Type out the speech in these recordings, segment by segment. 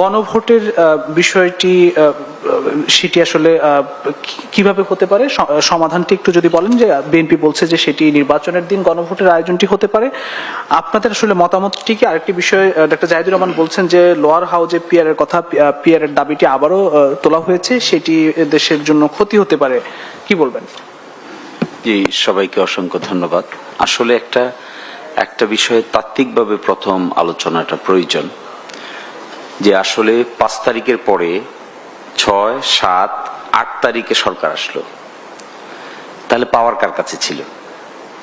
গণভোটের বিষয়টি সেটি আসলে কীভাবে হতে পারে? সমাধানটি একটু যদি বলেন যে বিএনপি বলছে যে সেটি নির্বাচনের দিন গণভোটের আয়োজনটি হতে পারে। আপনাদের আসলে মতামতটি কি? আরেকটি বিষয় ডক্টর জাহিদুর রহমান বলছেন যে, লোয়ার হাউজে পিয়ারের কথা পিয়ারের দাবিটি আবারও তোলা হয়েছে। সেটি দেশের জন্য ক্ষতি হতে পারে। কি বলবেন? জি, সবাইকে অসংখ্য ধন্যবাদ। আসলে একটা একটা বিষয়ে তাত্ত্বিকভাবে প্রথম আলোচনাটা প্রয়োজন। যে আসলে পাঁচ তারিখের পরে ছয়, সাত, আট তারিখে সরকার আসলো। তাহলে পাওয়ার কার কাছে ছিল?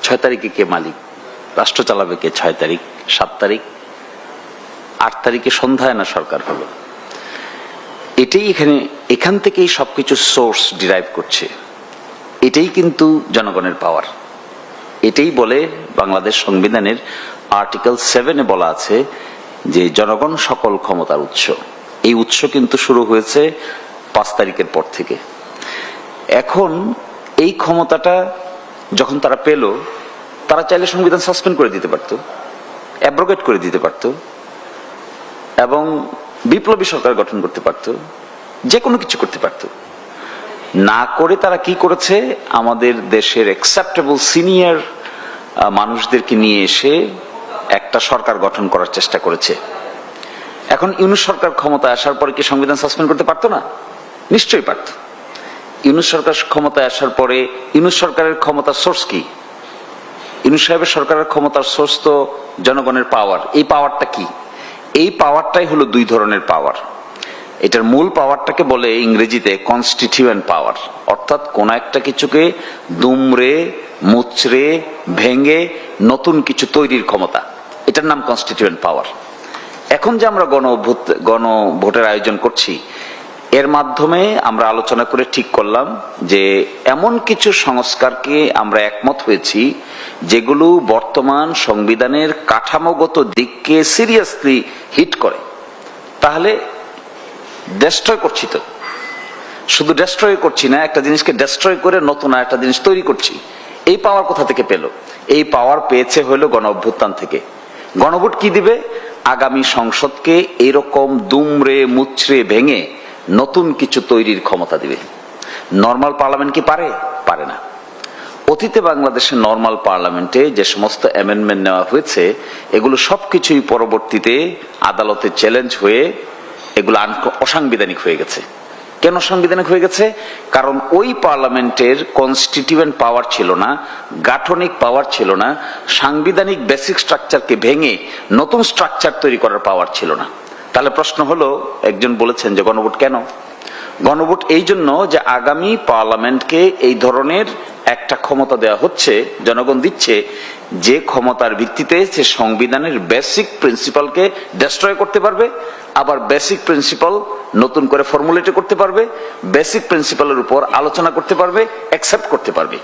ছয় তারিখে কে মালিক? রাষ্ট্র চালাবে কে ছয় তারিখ, সাত তারিখ? আট তারিখে সন্ধ্যায় না সরকার হলো? এটাই এখানে, এখান থেকেই সবকিছু সোর্স ডিরাইভ করছে। এটাই কিন্তু জনগণের পাওয়ার এটাই বলে বাংলাদেশ সংবিধানের আর্টিকেল সেভেনে বলা আছে যে জনগণ সকল ক্ষমতার উৎস। এই উৎস কিন্তু শুরু হয়েছে পাঁচ তারিখের পর থেকে। এখন এই ক্ষমতাটা যখন তারা পেল, তারা চাইলে সংবিধান সাসপেন্ড করে দিতে পারত অ্যাব্রোগেট করে দিতে পারত, এবং বিপ্লবী সরকার গঠন করতে পারত, যে কোনো কিছু করতে পারতো। না করে তারা কি করেছে? আমাদের দেশের অ্যাকসেপ্টেবল সিনিয়র মানুষদেরকে নিয়ে এসে একটা সরকার গঠন করার চেষ্টা করেছে। এখন ইউনুস সরকার ক্ষমতায় আসার পরে কি সংবিধান সাসপেন্ড করতে পারতো না? নিশ্চয়ই পারত। ইউনুস সরকার ক্ষমতায় আসার পরে ইউনুস সরকারের ক্ষমতার সোর্স কি? ইউনুস সাহেবের সরকারের ক্ষমতার সোর্স তো জনগণের পাওয়ার। এই পাওয়ারটা কি? এই পাওয়ারটাই হলো দুই ধরনের পাওয়ার। এটার মূল পাওয়ারটাকে বলে ইংরেজিতে কনস্টিটিউয়েন্ট পাওয়ার অর্থাৎ কোন একটা কিছুকে দুমড়ে, মুচড়ে, ভেঙে নতুন কিছু তৈরির ক্ষমতা। এটার নাম কনস্টিটিউয়েন্ট পাওয়ার এখন যে আমরা গণ গণ ভোটের আয়োজন করছি, এর মাধ্যমে আমরা আলোচনা করে ঠিক করলাম যে এমন কিছু সংস্কারকে আমরা একমত হয়েছি যেগুলো বর্তমান সংবিধানের কাঠামোগত দিককে সিরিয়াসলি হিট করে। তাহলে ডেস্ট্রয় করছি তো। শুধু ডেস্ট্রয় করছি না, একটা জিনিসকে ডেস্ট্রয় করে নতুন আর একটা জিনিস তৈরি করছি। এই পাওয়ার কোথা থেকে পেল? এই পাওয়ার পেয়েছে হলো গণ অভ্যুত্থান থেকে। গণভোট কি দিবে? আগামী সংসদকে এরকম দুমড়ে মুচড়ে ভেঙে নতুন কিছু তৈরির ক্ষমতা দিবে। নর্মাল পার্লামেন্ট কি পারে? পারে না। অতীতে বাংলাদেশের নর্মাল পার্লামেন্টে যে সমস্ত অ্যামেন্ডমেন্ট নেওয়া হয়েছে, এগুলো সবকিছুই পরবর্তীতে আদালতে চ্যালেঞ্জ হয়ে এগুলো অসাংবিধানিক হয়ে গেছে। কেন সাংবিধানিক হয়ে গেছে? কারণ ওই পার্লামেন্টের কনস্টিটিউয়েন্ট পাওয়ার ছিল না, গাঠনিক পাওয়ার ছিল না, সাংবিধানিক বেসিক স্ট্রাকচারকে ভেঙে নতুন স্ট্রাকচার তৈরি করার পাওয়ার ছিল না। তাহলে প্রশ্ন হলো, একজন বলেছেন যে গণভোট কেন? গণভোট এই জন্য যে আগামী পার্লামেন্টকে এই ধরনের একটা ক্ষমতা দেওয়া হচ্ছে, জনগণ দিচ্ছে, যে ক্ষমতার ভিত্তিতে সে সংবিধানের বেসিক প্রিন্সিপালকে ডেস্ট্রয় করতে পারবে, আবার বেসিক প্রিন্সিপাল নতুন করে ফর্মুলেট করতে পারবে বেসিক প্রিন্সিপালের উপর আলোচনা করতে পারবে অ্যাকসেপ্ট করতে পারবে।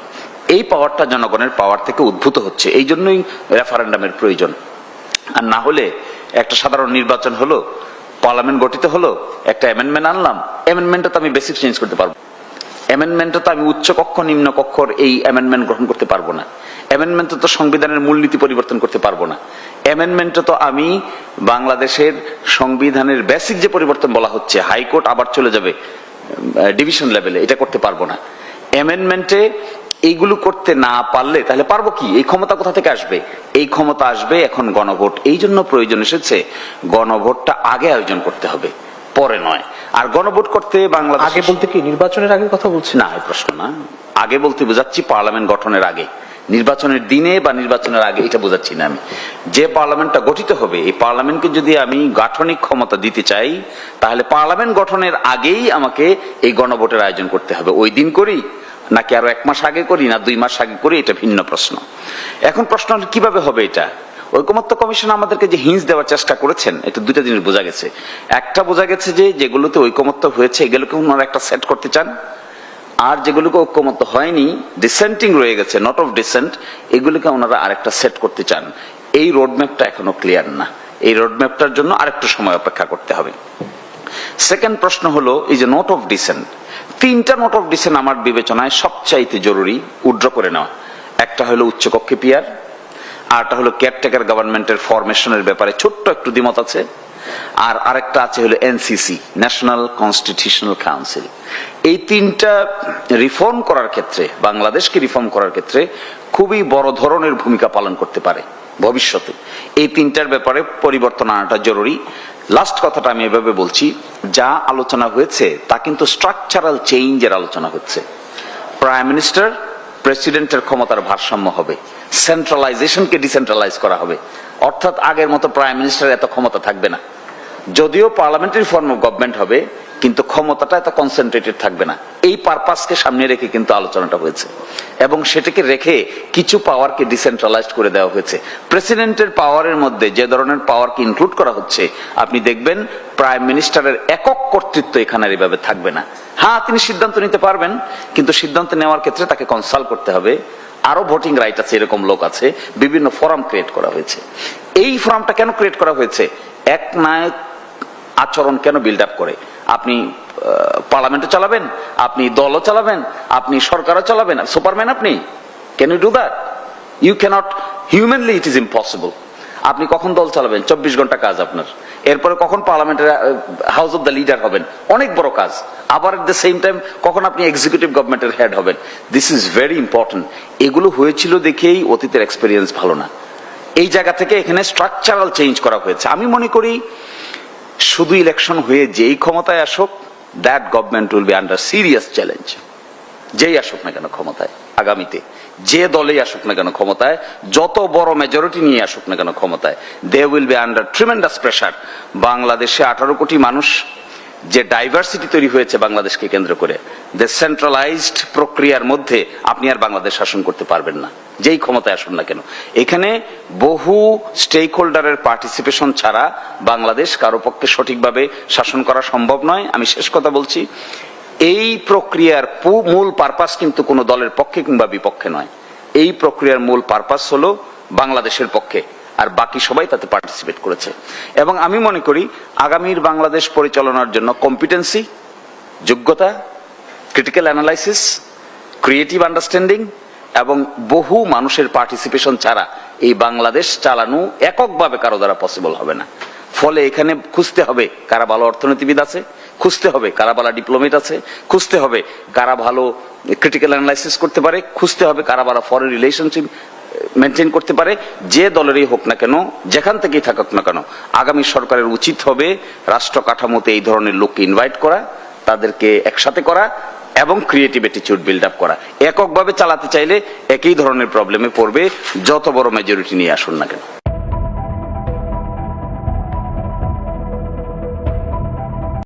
এই পাওয়ারটা জনগণের পাওয়ার থেকে উদ্ভূত হচ্ছে, এই জন্যই রেফারেন্ডামের প্রয়োজন। আর না হলে একটা সাধারণ নির্বাচন হলো পার্লামেন্ট গঠিত হলো, একটা অ্যামেন্ডমেন্ট আনলাম। অ্যামেন্ডমেন্টটা তো আমি বেসিক চেঞ্জ করতে পারব। অ্যামেন্ডমেন্টে তো আমি উচ্চ কক্ষ, নিম্ন কক্ষর এই অ্যামেন্ডমেন্ট গ্রহণ করতে পারব না। অ্যামেন্ডমেন্টে তো সংবিধানের মূলনীতি পরিবর্তন করতে পারব না। অ্যামেন্ডমেন্টে তো আমি বাংলাদেশের সংবিধানের বেসিক যে পরিবর্তন বলা হচ্ছে হাইকোর্ট আবার চলে যাবে ডিভিশন লেভেলে এটা করতে পারব না। অ্যামেন্ডমেন্টে এইগুলো করতে না পারলে তাহলে পারব কি? এই ক্ষমতা কোথা থেকে আসবে? এই ক্ষমতা আসবে এখন গণভোট। এই জন্য প্রয়োজন এসেছে গণভোটটা আগে আয়োজন করতে হবে পরে নয়। আর গণভোট করতে বাংলাদেশ আগে বলতে কি? নির্বাচনের আগের কথা বলছি? না এই প্রশ্ন না। আগে বলতে বোঝাচ্ছি পার্লামেন্ট গঠনের আগে। নির্বাচনের দিনে বা নির্বাচনের আগে এটা বোঝাচ্ছি না আমি। যে পার্লামেন্টটা গঠিত হবে এই পার্লামেন্টকে যদি আমি গাঠনিক ক্ষমতা দিতে চাই তাহলে পার্লামেন্ট গঠনের আগেই আমাকে এই গণভোটের আয়োজন করতে হবে। ওই দিন করি নাকি আরও এক মাস আগে করি, না দুই মাস আগে করি, এটা ভিন্ন প্রশ্ন। এখন প্রশ্ন কীভাবে হবে এটা? ঐকমত্য কমিশন আমাদেরকে যে হিন্স দেওয়ার চেষ্টা করেছেন, এটা দুইটা জিনিস বোঝা গেছে। একটা বোঝা গেছে যে যেগুলোতে ঐকমত্য হয়েছে, এগুলোকে ওনারা একটা সেট করতে চান। আর যেগুলোকে ঐক্যমত্য হয়নি ডিসেন্টিং রয়ে গেছে নট অফ ডিসেন্ট এগুলোকে ওনারা আরেকটা সেট করতে চান। এই রোডম্যাপটা এখনও ক্লিয়ার না। এই রোডম্যাপটার জন্য আরেকটু সময় অপেক্ষা করতে হবে। সেকেন্ড প্রশ্ন হলো, এই যে নোট অফ ডিসেন্ট তিনটা নোট অফ ডিসেন্ট আমার বিবেচনায় সবচাইতে জরুরি, উড্র করে নেওয়া। একটা হলো উচ্চকক্ষে পিয়ার আরটা হলো কেয়ারটেকার গভর্নমেন্টের ফরমেশনের ব্যাপারে ছোট্ট একটু দ্বিমত আছে। আর আরেকটা আছে হলো এনসিসি ন্যাশনাল কনস্টিটিউশনাল কাউন্সিল এই তিনটা রিফর্ম করার ক্ষেত্রে, বাংলাদেশকে রিফর্ম করার ক্ষেত্রে খুবই বড় ধরনের ভূমিকা পালন করতে পারে ভবিষ্যতে। এই তিনটার ব্যাপারে পরিবর্তন আনাটা জরুরি। লাস্ট কথাটা আমি এভাবে বলছি, যা আলোচনা হয়েছে, তা কিন্তু স্ট্রাকচারাল চেঞ্জের আলোচনা হচ্ছে। প্রাইম মিনিস্টার প্রেসিডেন্টের ক্ষমতার ভারসাম্য হবে। সেন্ট্রালাইজেশনকে ডিসেন্ট্রালাইজ করা হবে। অর্থাৎ আগের মতো প্রাইম মিনিস্টার এত ক্ষমতা থাকবে না। যদিও পার্লামেন্টারি ফর্ম অফ গভর্নমেন্ট হবে কিন্তু ক্ষমতাটা এত কনসেন্ট্রেটেড থাকবে না। এই পারপাসকে সামনে রেখে কিন্তু আলোচনাটা হয়েছে। এবং সেটাকে রেখে কিছু পাওয়ারকে ডিসেন্ট্রালাইজড করে দেওয়া হয়েছে। প্রেসিডেন্টের পাওয়ারের মধ্যে যে ধরনের পাওয়ারকে ইনক্লুড করা হচ্ছে, আপনি দেখবেন প্রাইম মিনিস্টারের একক কর্তৃত্ব এখানে এভাবে থাকবে না। হ্যাঁ তিনি সিদ্ধান্ত নিতে পারবেন, কিন্তু সিদ্ধান্ত নেওয়ার ক্ষেত্রে তাকে কনসাল্ট করতে হবে। আরও ভোটিং রাইট আছে, এরকম লোক আছে, বিভিন্ন ফোরাম ক্রিয়েট করা হয়েছে। এই ফোরামটা কেন ক্রিয়েট করা হয়েছে? এক নায়ক আচরণ কেন বিল্ড আপ করে? আপনি পার্লামেন্টও চালাবেন, আপনি দলও চালাবেন, আপনি সরকারও চালাবেন, সুপারম্যান আপনি। Can you do that you cannot humanly it is impossible আপনি কখন দল চালাবেন? চব্বিশ ঘণ্টা কাজ আপনার। এরপরে কখন পার্লামেন্টের হাউস অফ দ্য লিডার হবেন? অনেক বড় কাজ। আবার এট দ্য সেম টাইম কখন আপনি এক্সিকিউটিভ গভর্নমেন্টের হেড হবেন? দিস ইজ ভেরি ইম্পর্টেন্ট এগুলো হয়েছিল দেখেই অতীতের এক্সপিরিয়েন্স ভালো না। এই জায়গা থেকে এখানে স্ট্রাকচারাল চেঞ্জ করা হয়েছে। আমি মনে করি শুধু ইলেকশন হয়ে যেই ক্ষমতায় আসুক that government will be under serious challenge যেই আসুক না কেন ক্ষমতায়, আগামীতে। যে দলেই আসুক না কেন ক্ষমতায়, যত বড় মেজরিটি নিয়ে আসুক না কেন ক্ষমতায় they will be under tremendous pressure বাংলাদেশে আঠারো কোটি মানুষ যে ডাইভার্সিটি তৈরি হয়েছে বাংলাদেশকে কেন্দ্র করে যে সেন্ট্রালাইজড প্রক্রিয়ার মধ্যে আপনি আর বাংলাদেশ শাসন করতে পারবেন না। যেই ক্ষমতায় আসুন না কেন। এখানে বহু স্টেক হোল্ডারের পার্টিসিপেশন ছাড়া বাংলাদেশ কারও পক্ষে সঠিকভাবে শাসন করা সম্ভব নয়। আমি শেষ কথা বলছি, এই প্রক্রিয়ার মূল পারপাস কিন্তু কোনো দলের পক্ষে কিংবা বিপক্ষে নয়। এই প্রক্রিয়ার মূল পারপাস হলো বাংলাদেশের পক্ষে, আর বাকি সবাই তাতে পার্টিসিপেট করেছে। এবং আমি মনে করি, আগামীর বাংলাদেশ পরিচালনার জন্য কম্পিটেন্সি যোগ্যতা ক্রিটিক্যাল অ্যানালাইসিস ক্রিয়েটিভ আন্ডারস্ট্যান্ডিং এবং বহু মানুষের পার্টিসিপেশন ছাড়া এই বাংলাদেশ চালানো এককভাবে কারও দ্বারা পসিবল হবে না। ফলে এখানে খুঁজতে হবে কারা ভালো অর্থনীতিবিদ আছে, খুঁজতে হবে কারা ভালো ডিপ্লোমেট আছে, খুঁজতে হবে কারা ভালো ক্রিটিক্যাল অ্যানালাইসিস করতে পারে, খুঁজতে হবে কারা ভালো ফরেন রিলেশনশিপ মেনটেন করতে পারে, যে দলেরই হোক না কেন, যেখান থেকেই থাকুক না কেন। আগামী সরকারের উচিত হবে রাষ্ট্র কাঠামোতে এই ধরনের লোককে ইনভাইট করা, তাদেরকে একসাথে করা এবং ক্রিয়েটিভ অ্যাটিচিউড বিল্ড আপ করা। এককভাবে চালাতে চাইলে একই ধরনের প্রবলেমে পড়বে, যত বড় মেজরিটি নিয়ে আসুন না কেন।